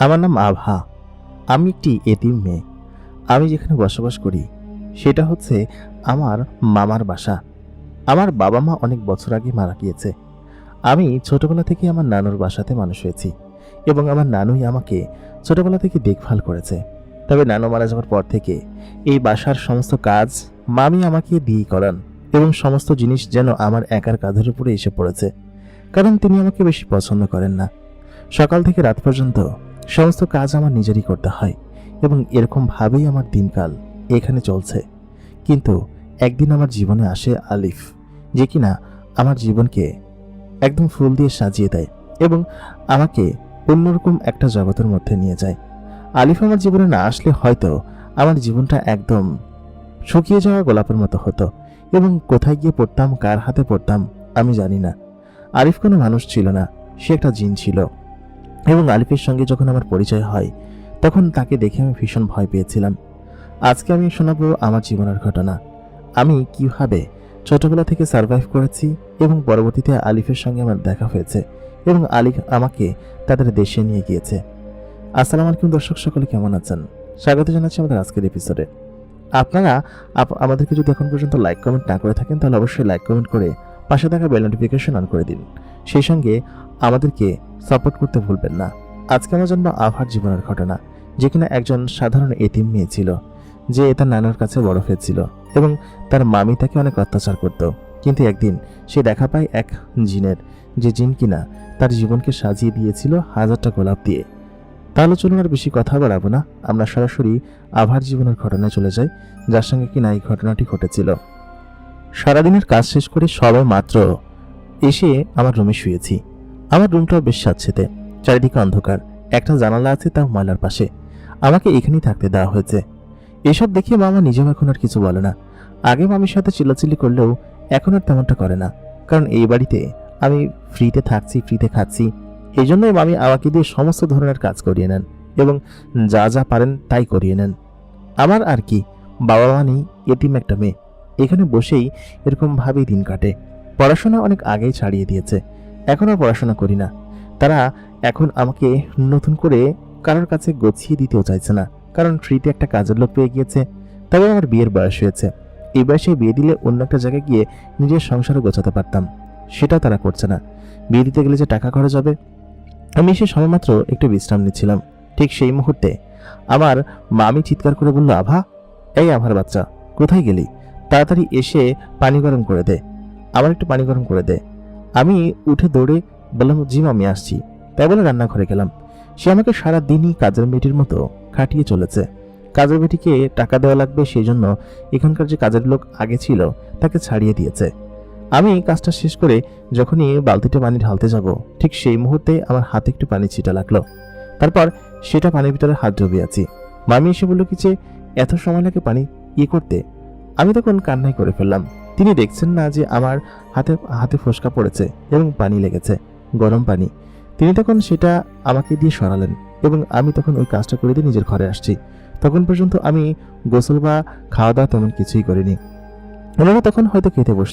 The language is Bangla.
আমার নাম আভা। আমি একটি এতিম মেয়ে। আমি যেখানে বসবাস করি, সেটা হচ্ছে আমার মামার বাসা। আমার বাবা মা অনেক বছর আগে মারা গিয়েছে। আমি ছোটবেলা থেকে আমার নানুর বাসাতে মানুষ হয়েছি এবং আমার নানুই আমাকে ছোটবেলা থেকে দেখভাল করেছে। তবে নানু মারা যাওয়ার পর থেকে এই বাসার সমস্ত কাজ মামি আমাকে দিয়েই করান এবং সমস্ত জিনিস যেন আমার একার কাঁধের উপরে এসে পড়েছে। কারণ তিনি আমাকে বেশি পছন্দ করেন না। সকাল থেকে রাত পর্যন্ত সমস্ত কাজ আমার নিজেরই করতে হয় এবং এরকম ভাবেই আমার দিনকাল এখানে চলছে। কিন্তু একদিন আমার জীবনে আসে আলিফ, যে কিনা আমার জীবনকে একদম ফুল দিয়ে সাজিয়ে দেয় এবং আমাকে অন্যরকম একটা জগতের মধ্যে নিয়ে যায়। আলিফ আমার জীবনে না আসলে হয়তো আমার জীবনটা একদম শুকিয়ে যাওয়া গোলাপের মতো হতো এবং কোথায় গিয়ে পড়তাম, কার হাতে পড়তাম, আমি জানি না। আলিফ কোনো মানুষ ছিল না, সে একটা জিন ছিল। এবং আলিফের সঙ্গে যখন আমার পরিচয় হয়, তখন তাকে দেখে আমি ভীষণ ভয় পেয়েছিলাম। আজকে আমি শোনাবো আমার জীবনের ঘটনা। আমি কীভাবে ছোটবেলা থেকে সার্ভাইভ করেছি এবং পরবর্তীতে আলিফের সঙ্গে আমার দেখা হয়েছে এবং আলিফ আমাকে তাদের দেশে নিয়ে গিয়েছে। আসসালামু আলাইকুম দর্শক, সকলে কেমন আছেন? স্বাগত জানাচ্ছি আমাদের আজকের এপিসোডে আপনারা, আপ- আমাদেরকে যদি এখন পর্যন্ত লাইক কমেন্ট না করে থাকেন, তাহলে অবশ্যই লাইক কমেন্ট করে পাশে থাকা বেল নোটিফিকেশন অন করে দিন। সেই সঙ্গে আমাদেরকে সাপোর্ট করতে ভুলবেন না। আজকে আমার জন্য আভার জীবনের ঘটনা, যে কিনা একজন সাধারণ এতিম মেয়ে ছিল, যে তার নানার কাছে বড় হয়েছিল এবং তার মামি তাকে অনেক অত্যাচার করত। কিন্তু একদিন সে দেখা পায় এক জিনের, যে জিন কিনা তার জীবনকে সাজিয়ে দিয়েছিল হাজারটা গোলাপ দিয়ে। তাহলে চলুন আর বেশি কথা বাড়াবো না, আমরা সরাসরি আভার জীবনের ঘটনায় চলে যাই, যার সঙ্গে কিনা এই ঘটনাটি ঘটেছিল। সারাদিনের কাজ শেষ করে সবাই মাত্র এসে আমার রুমে শুয়েছি। আমার রুমটাও বেশ স্বাচ্ছেতে চারিদিকে অন্ধকার। একটা জানালা আছে তাও ময়লার পাশে। আমাকে এখানেই থাকতে দেওয়া হয়েছে। এসব দেখে মামা নিজেও এখন আর কিছু বলে না। আগে মামির সাথে চিল্লাচিল্লি করলেও এখন আর তেমনটা করে না। কারণ এই বাড়িতে আমি ফ্রিতে থাকছি, ফ্রিতে খাচ্ছি। এই জন্যই মামি আমাকে দিয়ে সমস্ত ধরনের কাজ করিয়ে নেন এবং যা যা পারেন তাই করিয়ে নেন। আমার আর কি বাবা মা নেই, এতিম একটা মেয়ে। এখানে বসেই এরকম ভাবেই দিন কাটে। পড়াশোনা অনেক আগেই ছাড়িয়ে দিয়েছে। এখন আর পড়াশোনা করি না। তারা এখন আমাকে নতুন করে কারোর কাছে গছিয়ে দিতেও চাইছে না। কারণ ফ্রিতে একটা কাজের লোক পেয়ে গিয়েছে। তবে আমার বিয়ের বয়স হয়েছে। এই বয়সে বিয়ে দিলে অন্য একটা জায়গায় গিয়ে নিজের সংসারও গোছাতে পারতাম। সেটা তারা করছে না। বিয়ে দিতে গেলে যে টাকা খরচ হবে, আমি সে সময়মাত্র একটু বিশ্রাম নিচ্ছিলাম। ঠিক সেই মুহূর্তে আমার মামি চিৎকার করে বলল, আভা, এই আভার বাচ্চা, কোথায় গেলি? তাড়াতাড়ি এসে পানি গরম করে দে। আমার একটু পানি গরম করে দে। আমি উঠে দৌড়ে বললাম, জি মামি আসছি। তাই বলে রান্নাঘরে গেলাম। সে আমাকে সারা দিনই কাজের মেয়েটির মতো খাটিয়ে চলেছে। কাজের বেটিকে টাকা দেওয়া লাগবে, সেই জন্য এখানকার যে কাজের লোক আগে ছিল, তাকে ছাড়িয়ে দিয়েছে। আমি কাজটা শেষ করে যখনই বালতিতে পানি ঢালতে যাব, ঠিক সেই মুহূর্তে আমার হাতে একটু পানি ছিটা লাগল। তারপর সেটা পানির ভিতরে হাত ডুবিয়ে আছি। মামি এসে বলল কি যে, এত সময় লাগে পানি ইয়ে করতে? আমি তখন কান্নাই করে ফেললাম। তিনি দেখছেন না যে আমার হাতে হাতে ফোসকা পড়েছে এবং পানি লেগেছে, গরম পানি। তিনি তখন সেটা আমাকে দিয়ে সরালেন এবং আমি তখন ওই কাজটা করে দিয়ে নিজের ঘরে আসছি। তখন পর্যন্ত আমি গোসল বা খাওয়া দাওয়া তেমন কিছুই করিনি। ওনারা তখন হয়তো খেতে বসছে